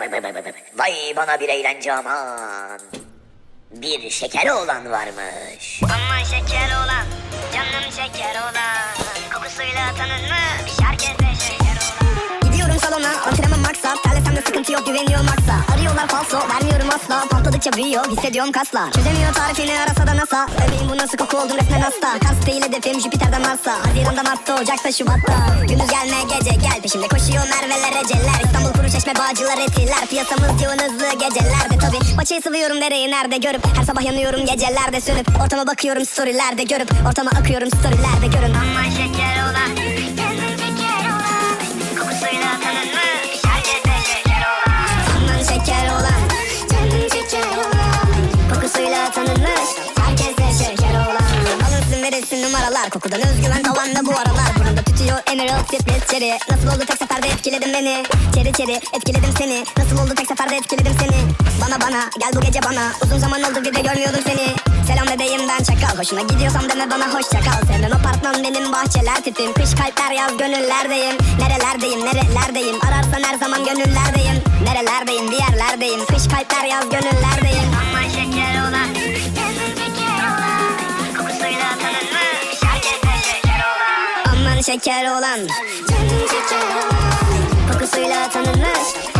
vay vay vay vay vay. Vay. Bana bir eğlence aman. Bir şekeri olan varmış. Aman şeker olan, canım şeker olan. Kokusuyla tanınmış, herkese şeker olan. Gidiyorum salona antrenman maksa. Terlesem de sıkıntı yok güveniyorum aksa Arıyorlar falso vermiyorum asla. Pampladıkça büyüyor hissediyorum kaslar Çözemiyor tarifini arasa da NASA. Bebeğim bu nasıl koku oldum resmen hasta. Kars değil hedefim Jüpiter'den Mars'a. Haziran'da Mart'ta Ocak'ta Şubat'ta. Gündüz gelme gece gel. Peşimde koşuyor Merve'ler Ece'ler. İstanbul çeşme bağcılar etiler Piyasamız yoğun hızlı gecelerde tabi Paçayı sıvıyorum nereyi nerede görüp Her sabah yanıyorum gecelerde sönüp. Ortama bakıyorum storylerde görüp Ortama akıyorum storylerde görün. Aman şeker olan, Verilsin numaralar Kokudan özgüven tavanda bu aralar. Burnumda tütüyor Emerald Split Cherry Nasıl oldu tek seferde etkiledim beni? Cherry cherry etkiledim seni. Nasıl oldu tek seferde etkiledim seni? Bana bana gel bu gece bana. Uzun zaman oldu bir de görmüyordum seni. Selam edeyim ben çakal. Hoşuna gidiyorsam deme bana hoşça kal Sevmem apartman benim bahçeler tipim. Kış kalpler yaz gönüllerdeyim. Nerelerdeyim nerelerdeyim? Ararsan her zaman gönüllerdeyim. Nerelerdeyim bir yerlerdeyim. Kış kalpler yaz gönüllerdeyim şeker olan. Canım şeker olan. Kokusuyla tanınır